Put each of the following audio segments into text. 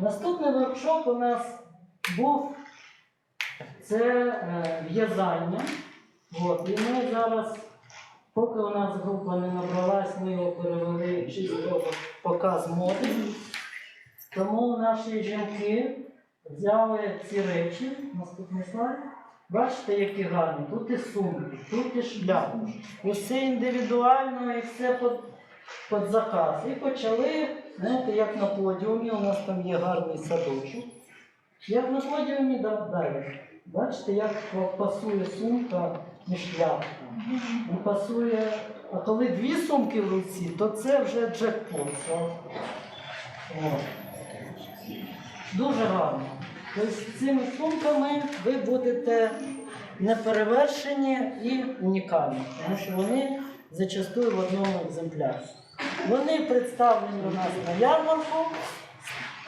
Наступний воркшоп у нас був це е, в'язання. І ми зараз, поки у нас група не набралась, ми його перевели чисто показ моди. Тому наші жінки взяли ці речі, наступний слайд. Бачите, які гарні. Тут і сумки, тут і шляпи. І все індивідуально, і все під, під заказ. І почали, знаєте, як на подіумі, у нас там є гарний садочок. Як на подіумі да- далі. Бачите, як пасує сумка і шляпка. І пасує. А коли дві сумки в руці, то це вже джекпот. О. Дуже гарно. Тобто цими сумками ви будете неперевершені і унікальні, тому що вони зачастую в одному екземплярі. Вони представлені у нас на ярмарку.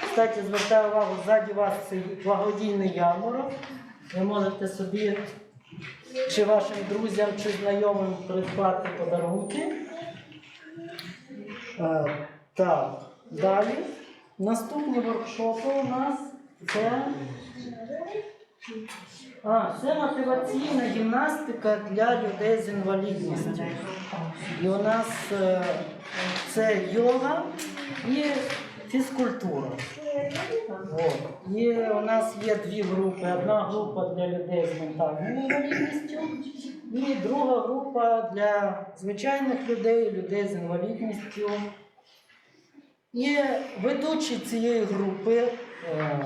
Кстати, звертаю увагу, ззаді вас це благодійний ярмарок. Ви можете собі чи вашим друзям, чи знайомим придбати подарунки. Е, Так, далі. Наступні воркшопи у нас це. А, це мотиваційна гімнастика для людей з інвалідністю. І у нас е, це йога і фізкультура. От. І у нас є дві групи. Одна група для людей з ментальною інвалідністю, і друга група для звичайних людей, людей з інвалідністю. І ведучий цієї групи е,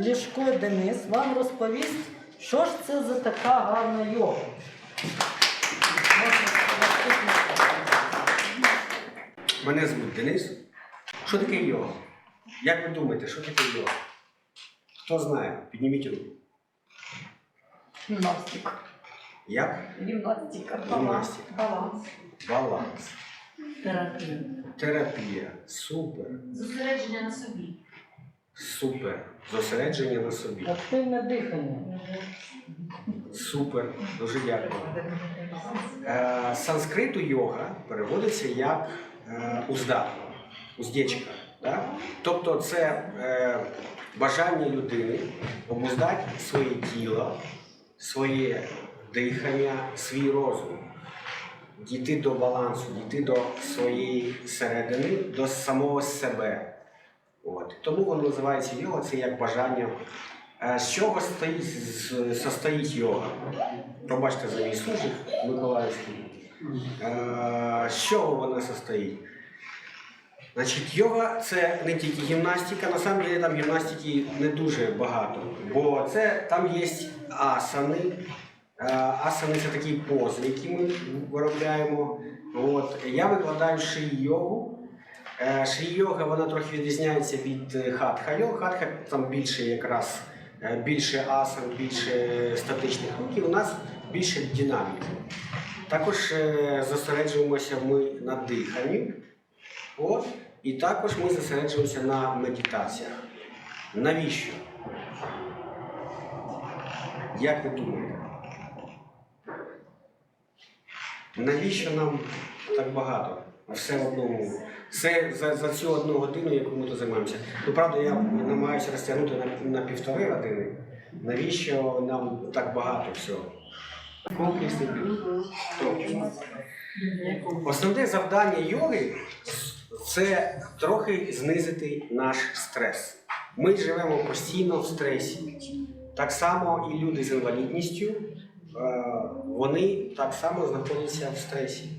Лішко Денис вам розповість, що ж це за така гарна йога. Мене звуть Денис. Що таке йога? Як ви думаєте, що таке йога? Хто знає? Підніміть руку. Гімнастика. Як? Гімнастика. Гімнастика. Баланс. Баланс. терапія. Терапія. Супер. Зосередження на собі. Супер. Зосередження на собі. Активне дихання. Супер. Дуже дякую. Е, санскриту йога переводиться як е, узда, уздечка. Да? Тобто це е, бажання людини обуздати своє тіло, своє дихання, свій розум, дійти до балансу, дійти до своєї середини, до самого себе. От. Тому воно називається йога, це як бажання. Е, З чого стоїть, состоїть йога? Пробачте за мій сужик Миколаївський. Е, З чого вона состоїть? Значить, йога це не тільки гімнастика, на самом там гімнастики не дуже багато, бо це там є асани. Е, Асани це такі пози, які ми виробляємо. От. Я викладаю шиї йогу. Е, Шиї йога вона трохи відрізняється від е, хатха йог. Хатха там більше якраз е, більше асан, більше статичних рухів. У нас більше динаміки. Також зосереджуємося ми на диханні. От. І також ми зосереджуємося на медитаціях. Навіщо? Як ви думаєте? Навіщо нам так багато? Все в одному. Все за, за цю одну годину, яку ми тут займаємося. Ну, правда, я намагаюся розтягнути на, на півтори години. Навіщо нам так багато всього? Комплексний. Тобто, Основне завдання йоги це трохи знизити наш стрес. Ми живемо постійно в стресі. Так само і люди з інвалідністю, е, вони так само знаходяться в стресі.